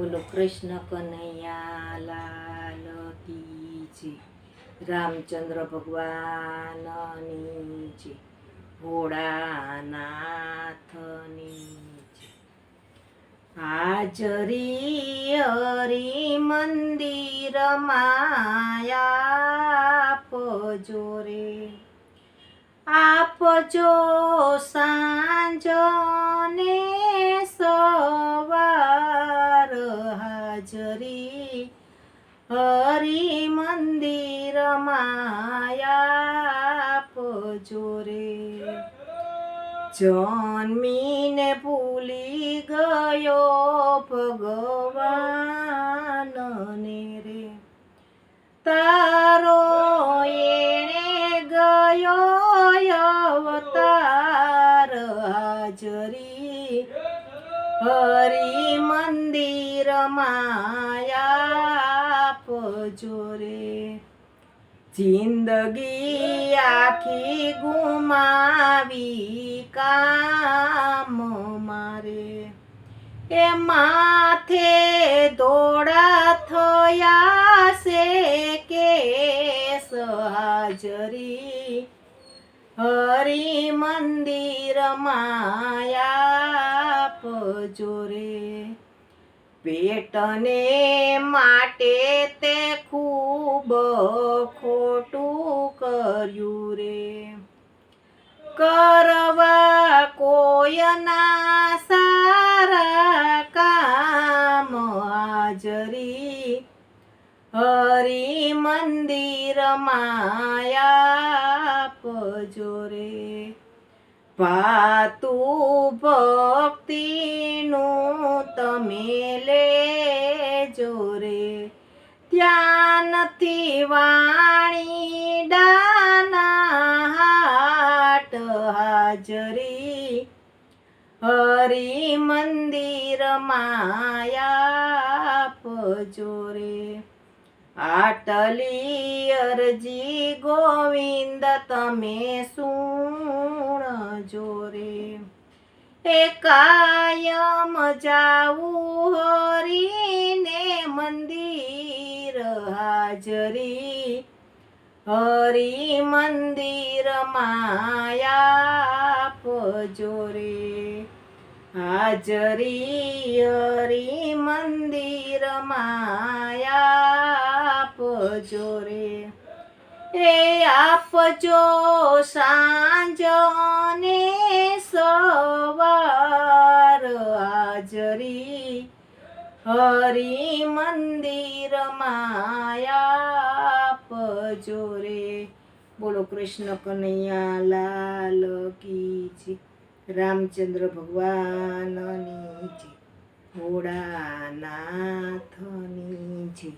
બોલો, કૃષ્ણ કનૈયા, લાલ કી જય રામચંદ્ર ભગવાનની જય ભોળાનાથની હાજરી હરી મંદિર માયા પજોરે આપજો સાંજને હરી મંદિર માયા પજોરે જન્મીને ભૂલી ગયો ભગવાનને રે. તારો એણે ગયો અવતાર હાજરી. હરી મંદિર માયા પજોરે જિંદગી આખી ગુમાવી કામ મારે. એ માથે દોડા થયા છે કે સહાજરી હરી મંદિર માયા પજોરે પેટને માટે તે ખૂબ ખોટું કર્યું રે. કરવા કોયના સારા કામ હાજરી. હરી મંદિર માયા પજોરે ભાતું ભક્તિનું તમે લેજો રે. ત્યાં નથી વાણી ડાના હાજરી. હરી મંદિર માયા પજોરે આટલી અરજી ગોવિંદ તમે સુણ રે. એ કાયમ જાવું હરીને મંદિર હાજરી. હરી મંદિર માયા પજોરે. હાજરી હરી મંદિર માયા પજોરે. એ આપજો સાંજને સવાર. હાજરી હરી મંદિર આપજો રે. બોલો કૃષ્ણ કનૈયા લાલ કી જય. રામચંદ્ર ભગવાનની જી ભોળાનાથની જય.